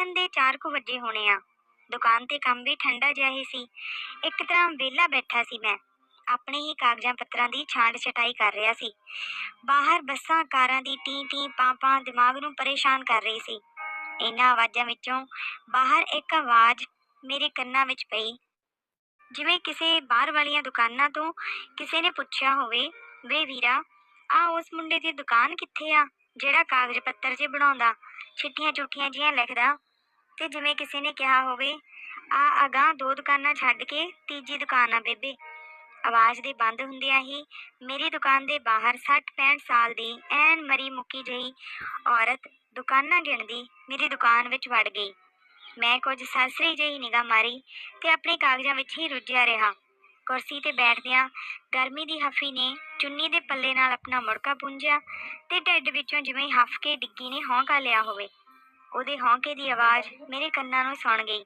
ਬੈਠਣ ਦੇ 4 ਕੁ ਵਜੇ ਹੋਣੇ ਆ। ਦੁਕਾਨ ਤੇ ਕੰਮ ਵੀ ਠੰਡਾ ਜਿਹਾ ਹੀ ਸੀ। ਇੱਕ ਤਰ੍ਹਾਂ ਵਿਹਲਾ ਬੈਠਾ ਸੀ ਮੈਂ। ਆਪਣੇ ਹੀ ਕਾਗਜ਼ਾਂ ਪੱਤਰਾਂ ਦੀ ਛਾਂਟ ਛਟਾਈ ਕਰ ਰਿਹਾ ਸੀ। ਬਾਹਰ ਬੱਸਾਂ, ਕਾਰਾਂ ਦੀ ਟੀ ਟੀ ਪਾਂ ਪਾਂ ਦਿਮਾਗ ਨੂੰ ਪਰੇਸ਼ਾਨ ਕਰ ਰਹੀ ਸੀ। ਇਹਨਾਂ ਆਵਾਜ਼ਾਂ ਵਿੱਚੋਂ ਬਾਹਰ ਇੱਕ ਆਵਾਜ਼ ਮੇਰੇ ਕੰਨਾਂ ਵਿੱਚ ਪਈ। ਜਿਵੇਂ ਕਿਸੇ ਬਾਹਰ ਵਾਲੀਆਂ ਦੁਕਾਨਾਂ ਤੋਂ ਕਿਸੇ ਨੇ ਪੁੱਛਿਆ ਹੋਵੇ, ਵੇ ਵੀਰਾ, ਆ ਉਸ ਮੁੰਡੇ ਦੀ ਦੁਕਾਨ ਕਿੱਥੇ ਆ? ਜਿਹੜਾ ਕਾਗਜ਼ ਪੱਤਰ ਜੇ ਬਣਾਉਂਦਾ ਚਿੱਠੀਆਂ ਚੁੱਠੀਆਂ ਜੀਆਂ ਲਿਖਦਾ ਤੇ ਜਿਵੇਂ ਕਿਸੇ ਨੇ ਕਿਹਾ ਹੋਵੇ, ਆ ਅਗਾਂਹ ਦੋ ਦੁਕਾਨਾਂ ਛੱਡ ਕੇ ਤੀਜੀ ਦੁਕਾਨ ਆ ਬੇਬੇ। ਆਵਾਜ਼ ਦੇ ਬੰਦ ਹੁੰਦਿਆਂ ਹੀ ਮੇਰੀ ਦੁਕਾਨ ਦੇ ਬਾਹਰ 60-65 ਸਾਲ ਦੀ ਐਨ ਮਰੀ ਮੁੱਕੀ ਜਿਹੀ ਔਰਤ ਦੁਕਾਨਾਂ ਗਿਣਦੀ ਮੇਰੀ ਦੁਕਾਨ ਵਿੱਚ ਵੜ ਗਈ। ਮੈਂ ਕੁਝ ਸਾਸਰੀ ਜਿਹੀ ਨਿਗਾਹ ਮਾਰੀ ਤੇ ਆਪਣੇ ਕਾਗਜ਼ਾਂ ਵਿੱਚ ਹੀ ਰੁੱਝਿਆ ਰਿਹਾ। ਕੁਰਸੀ ਤੇ ਬੈਠਦਿਆਂ ਗਰਮੀ ਦੀ ਹਫੀ ਨੇ ਚੁੰਨੀ ਦੇ ਪੱਲੇ ਨਾਲ ਆਪਣਾ ਮੁੜਕਾ ਪੁੰਝਿਆ ਤੇ ਢਿੱਡ ਵਿੱਚੋਂ ਜਿਵੇਂ ਹਫ ਕੇ ਡਿੱਗੀ ਨੇ ਹੌਂਕਾ ਲਿਆ ਹੋਵੇ। ਉਹਦੇ ਹੌਂਕੇ ਦੀ ਆਵਾਜ਼ ਮੇਰੇ ਕੰਨਾਂ ਨੂੰ ਸੁਣ ਗਈ।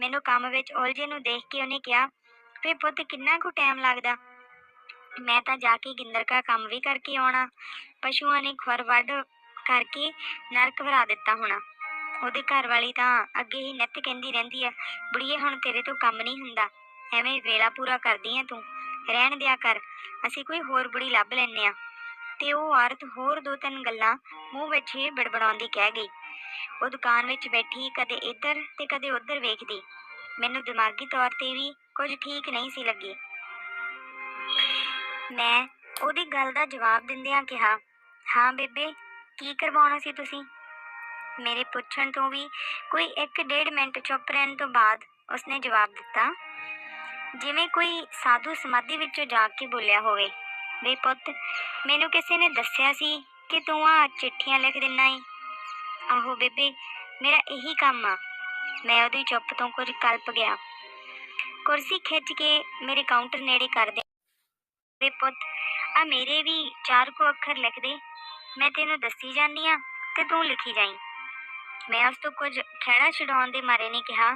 ਮੈਨੂੰ ਕੰਮ ਵਿੱਚ ਉਲਝੇ ਨੂੰ ਦੇਖ ਕੇ ਉਹਨੇ ਕਿਹਾ, ਵੇ ਪੁੱਤ, ਕਿੰਨਾ ਕੁ ਟਾਈਮ ਲੱਗਦਾ? ਮੈਂ ਤਾਂ ਜਾ ਕੇ ਗਿੰਦਰ ਕਾ ਕੰਮ ਵੀ ਕਰਕੇ ਆਉਣਾ। ਪਸ਼ੂਆਂ ਨੇ ਖੁਰ ਵੱਢ ਕਰਕੇ ਨਰਕ ਭਰਾ ਦਿੱਤਾ ਹੋਣਾ। ਉਹਦੇ ਘਰ ਵਾਲੀ ਤਾਂ ਅੱਗੇ ਹੀ ਨਿੱਤ ਕਹਿੰਦੀ ਰਹਿੰਦੀ ਆ, ਬੁੜੀਏ, ਹੁਣ ਤੇਰੇ ਤੋਂ ਕੰਮ ਨਹੀਂ ਹੁੰਦਾ। ਐਵੇਂ ਵੇਲਾ ਪੂਰਾ ਕਰਦੀ ਆ ਤੂੰ। ਰਹਿਣ ਦਿਆ ਕਰ। ਅਸੀਂ ਕੋਈ ਹੋਰ ਬੁੜੀ ਲੱਭ ਲੈਨੇ ਆ। ਤੇ ਉਹ ਔਰਤ ਹੋਰ ਦੋ ਤਿੰਨ ਗੱਲਾਂ ਮੂੰਹ ਵਿੱਚ ਹੀ ਬੜਬੜਾਉਂਦੀ ਕਹਿ ਗਈ। ਉਹ ਦੁਕਾਨ ਵਿੱਚ ਬੈਠੀ ਕਦੇ ਇੱਧਰ ਤੇ ਕਦੇ ਉੱਧਰ ਵੇਖਦੀ। ਮੈਨੂੰ ਦਿਮਾਗੀ ਤੌਰ ਤੇ ਵੀ ਕੁਝ ਠੀਕ ਨਹੀਂ ਸੀ ਲੱਗੀ। ਮੈਂ ਉਹਦੀ ਗੱਲ ਦਾ ਜਵਾਬ ਦਿੰਦਿਆਂ ਕਿਹਾ, ਹਾਂ ਬੇਬੇ, ਕੀ ਕਰਵਾਉਣਾ ਸੀ ਤੁਸੀਂ? ਮੇਰੇ ਪੁੱਛਣ ਤੋਂ ਵੀ ਕੋਈ 1.5 ਮਿੰਟ ਚੁੱਪ ਰਹਿਣ ਤੋਂ ਬਾਅਦ ਉਸਨੇ ਜਵਾਬ ਦਿੱਤਾ, ਜਿਵੇਂ ਕੋਈ ਸਾਧੂ ਸਮਾਧੀ ਵਿੱਚੋਂ ਜਾਗ ਕੇ ਬੋਲਿਆ ਹੋਵੇ। ਵੇ ਪੁੱਤ, ਮੈਨੂੰ ਕਿਸੇ ਨੇ ਦੱਸਿਆ ਸੀ ਕਿ ਤੂੰ ਆ ਚਿੱਠੀਆਂ ਲਿਖ ਦਿੰਨਾ ਏ। ਆਹੋ ਬੇਬੇ, ਮੇਰਾ ਇਹੀ ਕੰਮ ਆ। ਮੈਂ ਉਹਦੀ ਚੁੱਪ ਤੋਂ ਕੁਝ ਕਲਪ ਗਿਆ। ਕੁਰਸੀ ਖਿੱਚ ਕੇ ਮੇਰੇ ਕਾਊਂਟਰ ਨੇੜੇ ਕਰ ਦੇ। ਵੇ ਪੁੱਤ, ਆ ਮੇਰੇ ਵੀ ਚਾਰ ਕੋ ਅੱਖਰ ਲਿਖ ਦੇ ਮੈਂ ਤੈਨੂੰ ਦੱਸੀ ਜਾਂਦੀ ਆ ਤੇ ਤੂੰ ਲਿਖੀ ਜਾਈ। ਮੈਂ ਉਸ ਤੋਂ ਕੁਝ ਖਹਿੜਾ ਛਡਾਉਣ ਦੇ ਮਾਰੇ ਨੇ ਕਿਹਾ,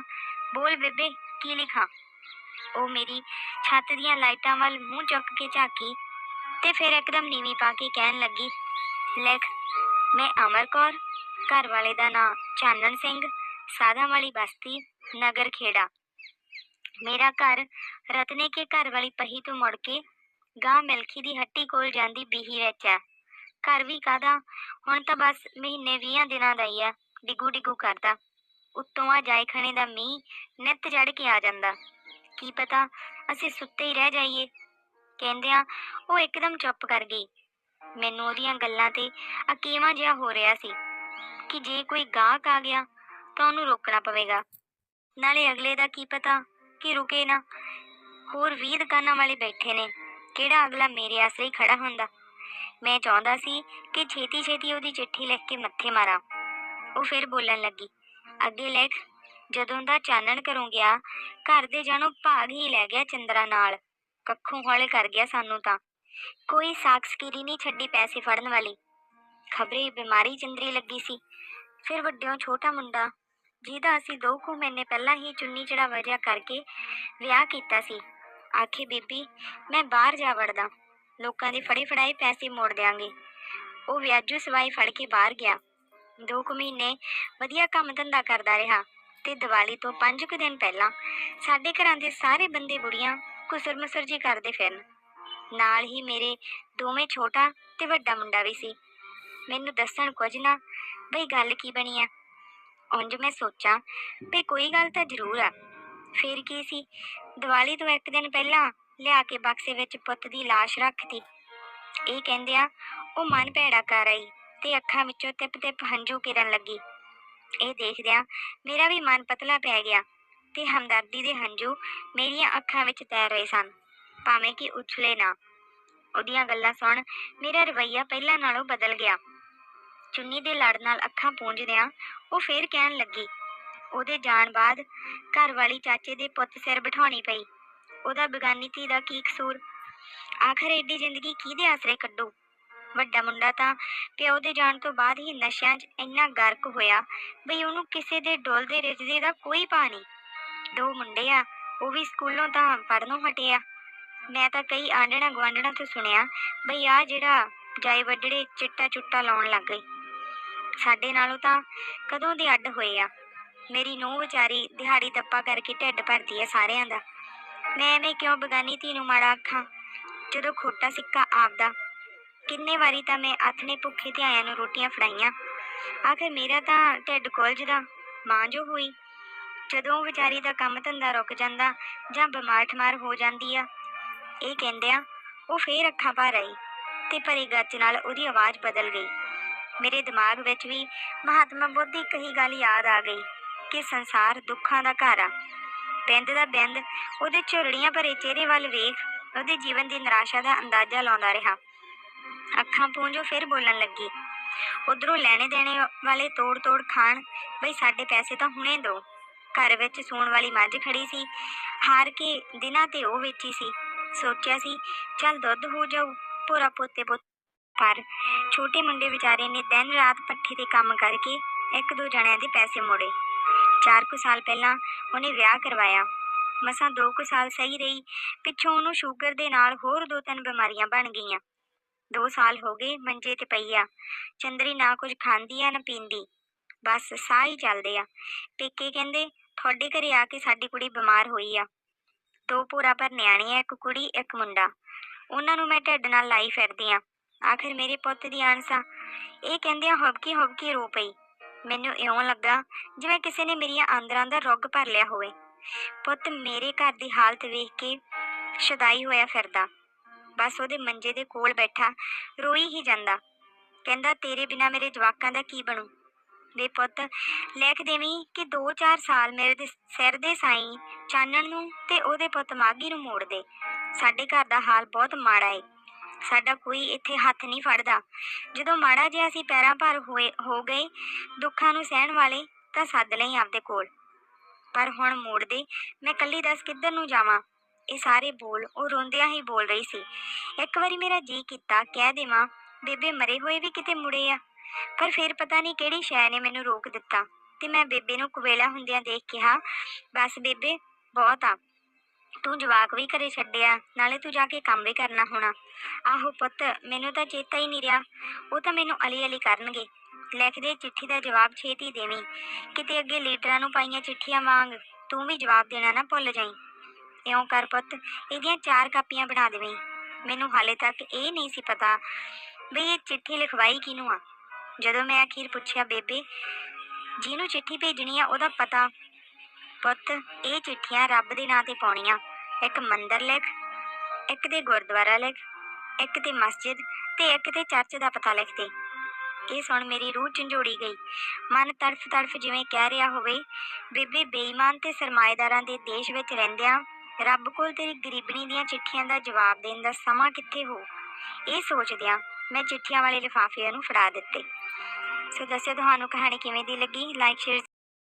ਬੋਲ ਬੇਬੇ, ਕੀ ਲਿਖਾਂ? ਉਹ ਮੇਰੀ ਛੱਤ ਦੀਆਂ ਲਾਈਟਾਂ ਵੱਲ ਮੂੰਹ ਚੁੱਕ ਕੇ ਝਾਕੀ ਤੇ ਫਿਰ ਇੱਕਦਮ ਨੀਵੀਂ ਪਾ ਕੇ ਕਹਿਣ ਲੱਗੀ, ਲਿਖ, ਮੈਂ ਅਮਰ ਕੌਰ ਘਰ ਵਾਲੇ ਦਾ ਨਾਂ ਚਾਨਣ ਸਿੰਘ, ਸਾਧਾਂ ਵਾਲੀ ਬਸਤੀ ਨਗਰ ਖੇੜਾ ਮੇਰਾ ਘਰ ਰਤਨੇ ਕੇ ਘਰ ਵਾਲੀ ਪਹੀ ਤੋਂ ਮੁੜ ਕੇ ਗਾਂ ਮਿਲਖੀ ਦੀ ਹੱਟੀ ਕੋਲ ਜਾਂਦੀ ਬੀਹੀ ਵਿੱਚ ਹੈ। ਘਰ ਵੀ ਕਾਦਾ ਹੁਣ ਤਾਂ ਬਸ ਮਹੀਨੇ 20 ਦਿਨਾਂ ਦਾ ਹੀ ਆ ਡਿਗੂ ਡਿਗੂ ਕਰਦਾ। ਉੱਤੋਂ ਆ ਜਾਏ ਖਣੇ ਦਾ ਮੀਂਹ, ਨਿੱਤ ਚੜ ਕੇ ਆ ਜਾਂਦਾ। ਕੀ ਪਤਾ ਅਸੀਂ ਸੁੱਤੇ ਹੀ ਰਹਿ ਜਾਈਏ। ਕਹਿੰਦਿਆਂ ਉਹ ਇੱਕਦਮ ਚੁੱਪ ਕਰ ਗਈ। ਮੈਨੂੰ ਉਹਦੀਆਂ ਗੱਲਾਂ ਤੇ ਅਕੀਵਾਂ ਜਿਹਾ ਹੋ ਰਿਹਾ ਸੀ। ਕਿ ਜੇ ਕੋਈ ਗਾਹਕ ਆ ਗਿਆ ਤਾਂ ਉਹਨੂੰ ਰੋਕਣਾ ਪਵੇਗਾ। ਨਾਲੇ ਅਗਲੇ ਦਾ ਕੀ ਪਤਾ ਕਿ ਰੁਕੇ ਨਾ। ਹੋਰ 20 ਦੁਕਾਨਾਂ ਵਾਲੇ ਬੈਠੇ ਨੇ, ਕਿਹੜਾ ਅਗਲਾ ਮੇਰੇ ਆਸਰੇ ਹੀ ਖੜਾ ਹੁੰਦਾ? ਮੈਂ ਚਾਹੁੰਦਾ ਸੀ ਕਿ ਛੇਤੀ ਛੇਤੀ ਉਹਦੀ ਚਿੱਠੀ ਲਿਖ ਕੇ ਮੱਥੇ ਮਾਰਾਂ। ਉਹ ਫਿਰ ਬੋਲਣ ਲੱਗੀ, ਅੱਗੇ ਲਿਖ, ਜਦੋਂ ਦਾ ਚਾਨਣ ਘਰੋਂ ਗਿਆ, ਘਰ ਦੇ ਜਾਣੋ ਭਾਗ ਹੀ ਲੈ ਗਿਆ ਚੰਦਰਾ ਨਾਲ। ਕੱਖੋਂ ਹੌਲੇ ਕਰ ਗਿਆ ਸਾਨੂੰ ਤਾਂ। ਕੋਈ ਸਾਖਸਕੀਰੀ ਨਹੀਂ ਛੱਡੀ ਪੈਸੇ ਫੜਨ ਵਾਲੀ। ਖਬਰੇ ਬਿਮਾਰੀ ਚੰਦਰੀ ਲੱਗੀ ਸੀ। ਫਿਰ ਵੱਡਿਓ ਛੋਟਾ ਮੁੰਡਾ, ਜਿਹਦਾ ਅਸੀਂ ਦੋ ਕੁ ਮਹੀਨੇ ਪਹਿਲਾਂ ਹੀ ਚੁੰਨੀ ਚੜਾ ਵਜਿਆ ਕਰਕੇ ਵਿਆਹ ਕੀਤਾ ਸੀ। ਆਖੇ, ਬੀਬੀ, ਮੈਂ ਬਾਹਰ ਜਾ ਵੜਦਾ। ਲੋਕਾਂ ਦੇ ਫੜੇ ਫੜਾਏ ਪੈਸੇ ਮੋੜ ਦਿਆਂਗੇ। ਉਹ ਵਿਆਜੂ ਸਵਾਈ ਫੜ ਕੇ ਬਾਹਰ ਗਿਆ। ਦੋ ਕੁ ਮਹੀਨੇ ਵਧੀਆ ਕੰਮ ਧੰਦਾ ਕਰਦਾ ਰਿਹਾ ਤੇ ਦੀਵਾਲੀ ਤੋਂ ਪੰਜ ਕੁ ਦਿਨ ਪਹਿਲਾਂ ਸਾਡੇ ਘਰਾਂ ਦੇ ਸਾਰੇ ਬੰਦੇ ਬੁੜੀਆਂ ਕੁਸਰ ਮੁਸਰ ਜੀ ਕਰਦੇ ਫਿਰਨ। ਨਾਲ ਹੀ ਮੇਰੇ ਦੋਵੇਂ ਛੋਟਾ ਤੇ ਵੱਡਾ ਮੁੰਡਾ ਵੀ ਸੀ। ਮੈਨੂੰ ਦੱਸਣ ਕੁਝ ਨਾ ਬਈ ਗੱਲ ਕੀ ਬਣੀ ਆ? ਉਂਝ ਮੈਂ ਸੋਚਾਂ ਵੀ ਕੋਈ ਗੱਲ ਤਾਂ ਜ਼ਰੂਰ ਆ। ਫੇਰ ਕੀ ਸੀ? ਦੀਵਾਲੀ ਤੋਂ ਇੱਕ ਦਿਨ ਪਹਿਲਾਂ ਲਿਆ ਕੇ ਬਕਸੇ ਵਿੱਚ ਪੁੱਤ ਦੀ ਲਾਸ਼ ਰੱਖਤੀ। ਇਹ ਕਹਿੰਦਿਆਂ ਉਹ ਮਨ ਭੈੜਾ ਕਰ ਆਈ ਤੇ ਅੱਖਾਂ ਵਿੱਚੋਂ ਟਿਪ ਟਿਪ ਹੰਝੂ ਕਿਰਨ ਲੱਗੀ। ਇਹ ਦੇਖਦਿਆਂ ਮੇਰਾ ਵੀ ਮਨ ਪਤਲਾ ਪੈ ਗਿਆ ਤੇ ਹਮਦਰਦੀ ਦੇ ਹੰਝੂ ਮੇਰੀਆਂ ਅੱਖਾਂ ਵਿੱਚ ਤੈਰ ਰਹੇ ਸਨ, ਭਾਵੇਂ ਕਿ ਉਛਲੇ ਨਾ। ਉਹਦੀਆਂ ਗੱਲਾਂ ਸੁਣ ਮੇਰਾ ਰਵਈਆ ਪਹਿਲਾਂ ਨਾਲੋਂ ਬਦਲ ਗਿਆ। ਚੁੰਨੀ ਦੇ ਲੜ ਨਾਲ ਅੱਖਾਂ ਪੂੰਝਦਿਆਂ ਉਹ ਫੇਰ ਕਹਿਣ ਲੱਗੀ, ਉਹਦੇ ਜਾਣ ਬਾਅਦ ਘਰ ਵਾਲੀ ਚਾਚੇ ਦੇ ਪੁੱਤ ਸਿਰ ਬਿਠਾਉਣੀ ਪਈ। ਉਹਦਾ ਬਗਾਨੀ ਧੀ ਦਾ ਕੀ ਕਸੂਰ? ਆਖਰ ਏਡੀ ਜ਼ਿੰਦਗੀ ਕਿਹਦੇ ਆਸਰੇ ਕੱਢੂ? ਵੱਡਾ ਮੁੰਡਾ ਤਾਂ ਪਿਓ ਦੇ ਜਾਣ ਤੋਂ ਬਾਅਦ ਹੀ ਨਸ਼ਿਆਂ 'ਚ ਇੰਨਾ ਗਰਕ ਹੋਇਆ ਬਈ ਉਹਨੂੰ ਕਿਸੇ ਦੇ ਡੋਲਦੇ ਰਿਜਦੇ ਦਾ ਕੋਈ ਪਾ ਨਹੀਂ। ਦੋ ਮੁੰਡੇ ਆ, ਉਹ ਵੀ ਸਕੂਲੋਂ ਤਾਂ ਪੜਨੋਂ ਹਟਿਆ ਮੈਂ ਤਾਂ ਕਈ ਆਂਡਣਾ ਗਵਾਂਡਣਾ ਤੋਂ ਸੁਣਿਆ ਬਈ ਆ ਜਿਹੜਾ ਜਾਏ ਵੱਡੜੇ ਚਿੱਟਾ ਚੁੱਟਾ ਲਾਉਣ ਲੱਗ ਗਏ। ਸਾਡੇ ਨਾਲੋਂ ਤਾਂ ਕਦੋਂ ਦੇ ਅੱਡ ਹੋਏ ਆ। ਮੇਰੀ ਨੂੰਹ ਵਿਚਾਰੀ ਦਿਹਾੜੀ ਦੱਪਾ ਕਰਕੇ ਢਿੱਡ ਭਰਦੀ ਆ ਸਾਰਿਆਂ ਦਾ। ਮੈਂ ਐਵੇਂ ਕਿਉਂ ਬਗਾਨੀ ਧੀ ਨੂੰ ਮਾੜਾ ਆਖਾਂ? ਜਦੋਂ ਖੋਟਾ ਸਿੱਕਾ ਆਪਦਾ। ਕਿੰਨੇ ਵਾਰੀ ਤਾਂ ਮੈਂ ਆਥਣੇ ਭੁੱਖੇ ਧਿਆਇਆਂ ਨੂੰ ਰੋਟੀਆਂ ਫੜਾਈਆਂ। ਆਖਰ ਮੇਰਾ ਤਾਂ ਢਿੱਡ ਖੁੱਲ੍ਹਦਾ ਮਾਂ ਜੋ ਹੋਈ। ਜਦੋਂ ਵਿਚਾਰੀ ਦਾ ਕੰਮ ਧੰਦਾ ਰੁਕ ਜਾਂਦਾ ਜਾਂ ਬਿਮਾਰ ਠਮਾਰ ਹੋ ਜਾਂਦੀ ਆ, ਇਹ ਕਹਿੰਦਿਆਂ ਉਹ ਫੇਰ ਅੱਖਾਂ ਭਰ ਆਈ ਤੇ ਭਰੀ ਗੱਜ ਨਾਲ ਉਹਦੀ ਆਵਾਜ਼ ਬਦਲ ਗਈ। ਮੇਰੇ ਦਿਮਾਗ ਵਿੱਚ ਵੀ ਮਹਾਤਮਾ ਬੁੱਧ ਦੀ ਕਹੀ ਗੱਲ ਯਾਦ ਆ ਗਈ ਕਿ ਸੰਸਾਰ ਦੁੱਖਾਂ ਦਾ ਘਰ ਆ। ਬਿੰਦ ਦਾ ਬਿੰਦ ਉਹਦੇ ਝੁਰੜੀਆਂ ਭਰੇ ਚਿਹਰੇ ਵੱਲ ਵੇਖ ਉਹਦੇ ਜੀਵਨ ਦੀ ਨਿਰਾਸ਼ਾ ਦਾ ਅੰਦਾਜ਼ਾ ਲਾਉਂਦਾ ਰਿਹਾ। ਅੱਖਾਂ ਪੂੰਝੋ ਫਿਰ ਬੋਲਣ ਲੱਗੀ, ਉਧਰੋਂ ਲੈਣੇ ਦੇਣੇ ਵਾਲੇ ਤੋੜ ਤੋੜ ਖਾਣ, ਬਈ ਸਾਡੇ ਪੈਸੇ ਤਾਂ ਹੁਣੇ ਦਿਓ ਘਰ ਵਿੱਚ ਸੂਣ ਵਾਲੀ ਮੱਝ ਖੜੀ ਸੀ, ਹਾਰ ਕੇ ਦਿਨਾਂ ਤੇ ਉਹ ਵੇਚੀ ਸੀ। ਸੋਚਿਆ ਸੀ, ਚੱਲ ਦੁੱਧ ਹੋ ਜਾਊ ਪੂਰਾ ਪੋਤੇ ਪੁੱਤ ਪਰ ਛੋਟੇ ਮੁੰਡੇ ਵਿਚਾਰੇ ਨੇ ਦਿਨ ਰਾਤ ਪੱਠੇ ਤੇ ਕੰਮ ਕਰਕੇ ਇੱਕ ਦੋ ਜਣਿਆਂ ਦੇ ਪੈਸੇ ਮੋੜੇ। ਚਾਰ ਕੁ ਸਾਲ ਪਹਿਲਾਂ ਉਹਨੇ ਵਿਆਹ ਕਰਵਾਇਆ। ਮਸਾਂ ਦੋ ਕੁ ਸਾਲ ਸਹੀ ਰਹੀ, ਪਿੱਛੋਂ ਉਹਨੂੰ ਸ਼ੂਗਰ ਦੇ ਨਾਲ ਹੋਰ ਦੋ ਤਿੰਨ ਬਿਮਾਰੀਆਂ ਬਣ ਗਈਆਂ। ਦੋ ਸਾਲ ਹੋ ਗਏ ਮੰਜੇ ਤੇ ਪਈ ਆ। ਚੰਦਰੀ ਨਾ ਕੁਝ ਖਾਂਦੀ ਆ ਨਾ ਪੀਂਦੀ। ਬਸ ਸਾਹ ਹੀ ਚੱਲਦੇ ਆ। ਪੇਕੇ ਕਹਿੰਦੇ, ਤੁਹਾਡੇ ਘਰੇ ਆ ਕੇ ਸਾਡੀ ਕੁੜੀ ਬਿਮਾਰ ਹੋਈ ਆ। ਦੋ ਪੂਰਾ ਪਰ ਨਿਆਣੇ ਆ, ਇੱਕ ਕੁੜੀ, ਇੱਕ ਮੁੰਡਾ। ਉਹਨਾਂ ਨੂੰ ਮੈਂ ਢਿੱਡ ਨਾਲ ਲਾਈ ਫਿਰਦੀ ਆ। ਆਖਿਰ ਮੇਰੇ ਪੁੱਤ ਦੀ ਆਨਸਾ। ਇਹ ਕਹਿੰਦਿਆਂ ਹਬਕੀ ਹਬਕੀ ਰੋ ਪਈ। ਮੈਨੂੰ ਇਉਂ ਲੱਗਾ ਜਿਵੇਂ ਕਿਸੇ ਨੇ ਮੇਰੀਆਂ ਆਂਦਰਾਂ ਦਾ ਰੁੱਗ ਭਰ ਲਿਆ ਹੋਵੇ। ਪੁੱਤ ਮੇਰੇ ਘਰ ਦੀ ਹਾਲਤ ਵੇਖ ਕੇ ਸ਼ਦਾਈ ਹੋਇਆ ਫਿਰਦਾ। ਬਸ ਉਹਦੇ ਮੰਜੇ ਦੇ ਕੋਲ ਬੈਠਾ, ਰੋਈ ਹੀ ਜਾਂਦਾ। ਕਹਿੰਦਾ, ਤੇਰੇ ਬਿਨਾ ਮੇਰੇ ਜਵਾਕਾਂ ਦਾ ਕੀ ਬਣੂ? ਵੇ ਪੁੱਤ, ਲਿਖ ਦੇਵੀਂ ਕਿ 2-4 ਸਾਲ ਮੇਰੇ ਦੇ ਸਿਰ ਦੇ ਸਾਈਂ ਚਾਨਣ ਨੂੰ ਤੇ ਉਹਦੇ ਪੁੱਤ ਮਾਗੀ ਨੂੰ ਮੋੜ ਦੇ। ਸਾਡੇ ਘਰ ਦਾ ਹਾਲ ਬਹੁਤ ਮਾੜਾ ਏ। ਸਾਡਾ ਕੋਈ ਇੱਥੇ ਹੱਥ ਨਹੀਂ ਫੜਦਾ। ਜਦੋਂ ਮਾੜਾ ਜਿਹਾ ਅਸੀਂ ਪੈਰਾਂ ਭਰ ਹੋਏ, ਹੋ ਗਏ ਦੁੱਖਾਂ ਨੂੰ ਸਹਿਣ ਵਾਲੇ, ਤਾਂ ਸੱਦ ਲਈ ਆਪਦੇ ਕੋਲ। ਪਰ ਹੁਣ ਮੋੜ ਦੇ, ਮੈਂ ਕੱਲੀ ਦੱਸ ਕਿੱਧਰ ਨੂੰ ਜਾਵਾਂ? ਇਹ ਸਾਰੇ ਬੋਲ, ਉਹ ਰੋਂਦਿਆਂ ਹੀ ਬੋਲ ਰਹੀ ਸੀ। ਇੱਕ ਵਾਰੀ ਮੇਰਾ ਜੀ ਕੀਤਾ, ਕਹਿ ਦੇਵਾਂ, ਬੇਬੇ ਮਰੇ ਹੋਏ ਵੀ ਕਿਤੇ ਮੁੜੇ ਆ। ਪਰ ਫਿਰ ਪਤਾ ਨਹੀਂ ਕਿਹੜੀ ਸ਼ੈ ਨੇ ਮੈਨੂੰ ਰੋਕ ਦਿੱਤਾ। ਤੇ ਮੈਂ ਬੇਬੇ ਨੂੰ ਕੁਵੇਲਾ ਹੁੰਦਿਆਂ ਦੇਖ ਕਿਹਾ, ਬਸ ਬੇਬੇ, ਬਹੁਤ ਆ। ਤੂੰ ਜਵਾਕ ਵੀ ਘਰੇ ਛੱਡਿਆ, ਨਾਲੇ ਤੂੰ ਜਾ ਕੇ ਕੰਮ ਵੀ ਕਰਨਾ ਹੋਣਾ। ਆਹੋ ਪੁੱਤ, ਮੈਨੂੰ ਤਾਂ ਚੇਤਾ ਹੀ ਨਹੀਂ ਰਿਹਾ। ਉਹ ਤਾਂ ਮੈਨੂੰ ਅਲੀ ਅਲੀ ਕਰਨਗੇ। ਲਿਖ ਦੇ ਚਿੱਠੀ ਦਾ ਜਵਾਬ ਛੇਤੀ ਦੇਵੀਂ। ਕਿਤੇ ਅੱਗੇ ਲੀਡਰਾਂ ਨੂੰ ਪਾਈਆਂ ਚਿੱਠੀਆਂ ਵਾਂਗ ਤੂੰ ਵੀ ਜਵਾਬ ਦੇਣਾ ਨਾ ਭੁੱਲ ਜਾਈਂ। ਇਉਂ ਕਰ ਪੁੱਤ, ਇਹਦੀਆਂ ਚਾਰ ਕਾਪੀਆਂ ਬਣਾ ਦੇਵੀਂ। ਮੈਨੂੰ ਹਾਲੇ ਤੱਕ ਇਹ ਨਹੀਂ ਸੀ ਪਤਾ ਵੀ ਇਹ ਚਿੱਠੀ ਲਿਖਵਾਈ ਕਿਹਨੂੰ ਆ। ਜਦੋਂ ਮੈਂ ਅਖੀਰ ਪੁੱਛਿਆ, ਬੇਬੇ, ਜਿਹਨੂੰ ਚਿੱਠੀ ਭੇਜਣੀ ਆ ਉਹਦਾ ਪਤਾ। ਪੁੱਤ, ਇਹ ਚਿੱਠੀਆਂ ਰੱਬ ਦੇ ਨਾਂ ਤੇ ਪਾਉਣੀਆਂ। ਇੱਕ ਮੰਦਰ ਲਿਖ ਇੱਕ ਤੇ ਗੁਰਦੁਆਰਾ ਲਿਖ ਇੱਕ ਤੇ ਮਸਜਿਦ ਤੇ ਇੱਕ ਤੇ ਚਰਚ ਦਾ ਪਤਾ ਲਿਖ ਦੇ। ਇਹ ਸੁਣ ਮੇਰੀ ਰੂਹ ਝੰਜੋੜੀ ਗਈ। ਮਨ ਤੜਫ ਤੜਫ ਜਿਵੇਂ ਕਹਿ ਰਿਹਾ ਹੋਵੇ, ਬੇਬੇ ਬੇਈਮਾਨ ਤੇ ਸਰਮਾਏਦਾਰਾਂ ਦੇ ਦੇਸ਼ ਵਿੱਚ ਰਹਿੰਦਿਆਂ ਰੱਬ ਕੋਲ ਤੇਰੀ ਗਰੀਬਣੀ ਦੀਆਂ ਚਿੱਠੀਆਂ ਦਾ ਜਵਾਬ ਦੇਣ ਦਾ ਸਮਾਂ ਕਿੱਥੇ ਹੋ? ਇਹ ਸੋਚਦਿਆਂ ਮੈਂ ਚਿੱਠੀਆਂ ਵਾਲੇ ਲਿਫਾਫਿਆਂ ਨੂੰ ਫੜਾ ਦਿੱਤੇ। ਸੋ ਦੱਸਿਓ ਤੁਹਾਨੂੰ ਕਹਾਣੀ ਕਿਵੇਂ ਦੀ ਲੱਗੀ? Like share